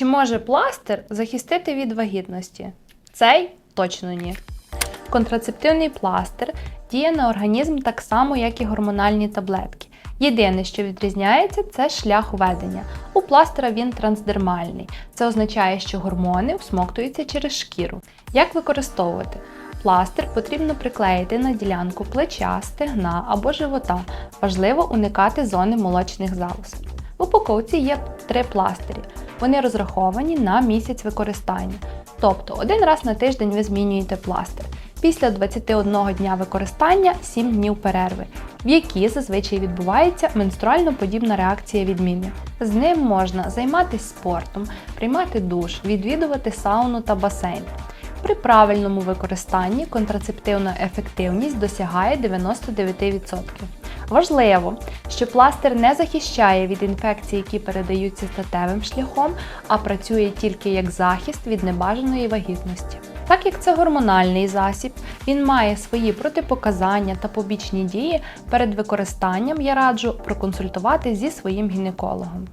Чи може пластир захистити від вагітності? Цей точно ні. Контрацептивний пластир діє на організм так само, як і гормональні таблетки. Єдине, що відрізняється, це шлях введення. У пластира він трансдермальний. Це означає, що гормони всмоктуються через шкіру. Як використовувати? Пластир потрібно приклеїти на ділянку плеча, стегна або живота. Важливо уникати зони молочних залоз. В упаковці є три пластирі. Вони розраховані на місяць використання. Тобто один раз на тиждень ви змінюєте пластир. Після 21 дня використання 7 днів перерви, в якій зазвичай відбувається менструально подібна реакція відміни. З ним можна займатися спортом, приймати душ, відвідувати сауну та басейн. При правильному використанні контрацептивна ефективність досягає 99%. Важливо, що пластир не захищає від інфекцій, які передаються статевим шляхом, а працює тільки як захист від небажаної вагітності. Так як це гормональний засіб, він має свої протипоказання та побічні дії. Перед використанням я раджу проконсультувати зі своїм гінекологом.